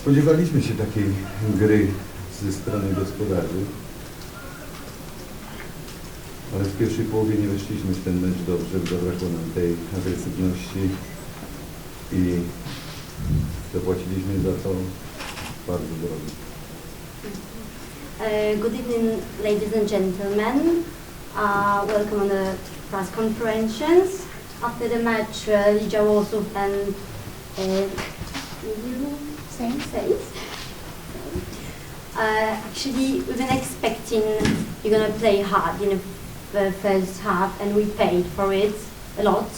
Spodziewaliśmy się takiej gry ze strony gospodarzy, ale w pierwszej połowie nie weszliśmy w ten mecz dobrze, zabrakło nam tej agresywności i zapłaciliśmy za to bardzo drogo. Uh, good evening, ladies and gentlemen. Uh, welcome on the press conferences. After the match, uh, Ligia Warsaw and uh, same says. Uh, actually, we've been expecting you're gonna play hard in the first half, and we paid for it a lot.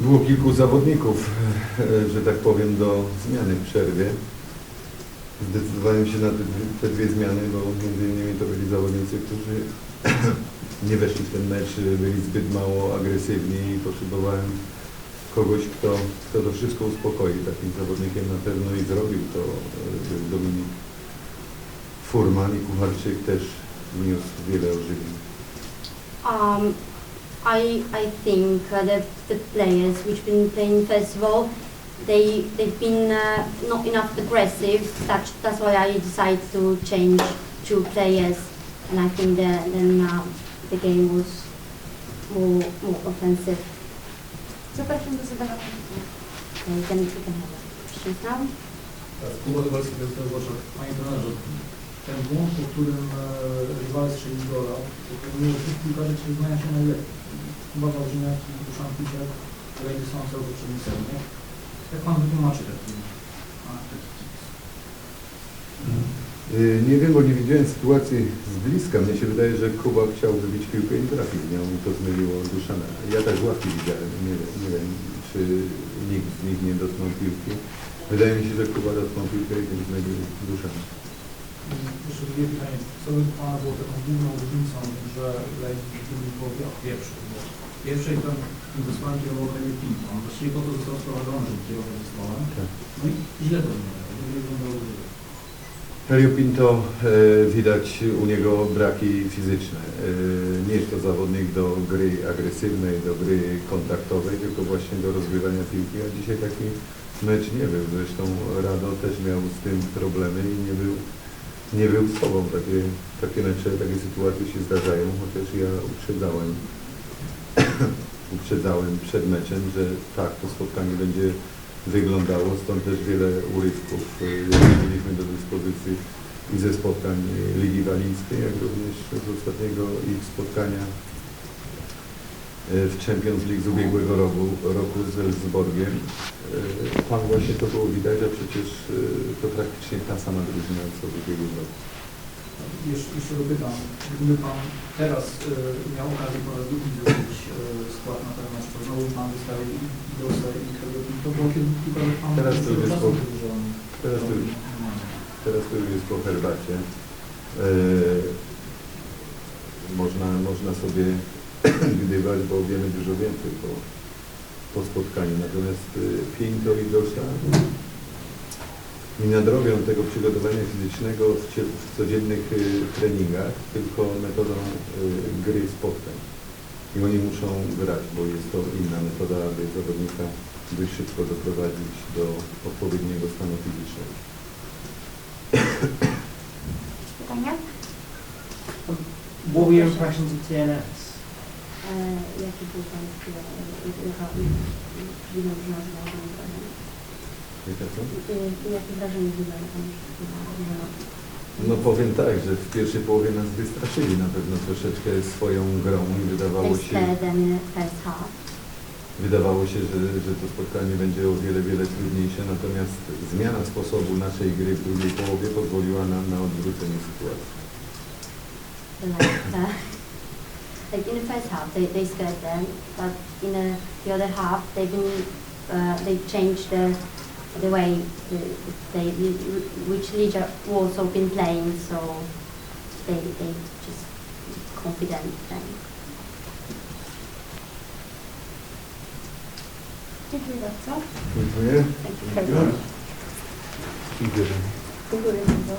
Było kilku zawodników, że tak powiem, do zmiany w przerwie. Zdecydowałem się na te, te dwie zmiany, bo między innymi to byli zawodnicy, którzy nie weszli w ten mecz, byli zbyt mało agresywni i potrzebowałem kogoś, kto, kto to wszystko uspokoi. Takim zawodnikiem na pewno i zrobił to e, Dominik Furman i Kucharczyk też wniósł wiele ożywień. Um, I I think uh, the players which been playing first of all, they they've been uh, not enough aggressive. That's that's why I decided to change two players, and I think the, then uh, the game was more more offensive. Zapraszam do zadawania pytań. Have questions now. Kuba Kowalski, Prezydent Włoszech. Panie trenerze, ten błąd, po którym e, rywale strzeli gola, powoduje, że piłkarzy się znają się najlepiej. Kuba Wawrzyniak i Duszan Piciak, Lejdy są cały poprzedni nie? Jak Pan wytłumaczy taki, taki Nie wiem, bo nie widziałem sytuacji z bliska. Mnie się wydaje, że Kuba chciał wybić piłkę i nie trafił w nią i to zmyliło Duszana. Ja tak z ławki widziałem. Nie wiem, nie wiem, czy nikt z nich nie dotknął piłki. Wydaje mi się, że Kuba dotknął piłkę i tym zmylił Duszana. Jeszcze drugie pytanie. Co według Pana było taką główną różnicą, że Lejdy w połowie od pierwszej? Bo pierwszej tam zespołem kierował Kamil Pinto. On właściwie po to został sprowadzony, żeby kierował zespołem. Tak. No i źle to wyglądało. Helio Pinto, e, widać u niego braki fizyczne. E, nie jest to zawodnik do gry agresywnej, do gry kontaktowej, tylko właśnie do rozgrywania piłki, a dzisiaj taki mecz nie był. Zresztą Rado też miał z tym problemy i nie był, nie był sobą. Takie, takie mecze, takie sytuacje się zdarzają, chociaż ja uprzedzałem, uprzedzałem przed meczem, że tak, to spotkanie będzie wyglądało, stąd też wiele urywków y, mieliśmy do dyspozycji i ze spotkań Ligi Walińskiej, jak również z ostatniego ich spotkania y, w Champions League z ubiegłego roku, roku z Elfsborgiem. Y, Tam właśnie to było widać, a przecież y, to praktycznie ta sama drużyna co w ubiegłym roku. Jeszcze, jeszcze dopytam, gdyby Pan teraz y, miał okazję po raz drugi zrobić y, skład na mecz, to znowu Pan wystawił i Grosa i Helio to było kiedy kilka lat Pan Teraz to już jest po-. Teraz to już, teraz to już jest po herbacie. E, można, można sobie gdybać, bo wiemy dużo więcej po, po spotkaniu. Natomiast e, Pinto i Dosa nie nadrobią tego przygotowania fizycznego w, codziennych e, treningach, tylko metodą e, gry spotkań. I oni muszą grać, bo jest to inna metoda, aby zawodnika dość szybko doprowadzić do odpowiedniego stanu fizycznego. Pytania? What were your impressions of TNS? Uh, jaki był e, jaka zrobiła wrażenie? Jakie wrażenie Pan? No powiem tak, że w pierwszej połowie nas wystraszyli na pewno troszeczkę swoją grą i wydawało się, wydawało się że, że to spotkanie będzie o wiele, wiele trudniejsze, natomiast zmiana sposobu naszej gry w drugiej połowie pozwoliła nam na odwrócenie sytuacji. like, uh, like in the first half they, they scared them, but in the, the other half they've been uh, they changed the the way uh, they which Liga Warsaw been playing, so they they just confident then. Dziękuję bardzo. Dziękuję. Thank you very much. Dziękuję. Dziękuję bardzo.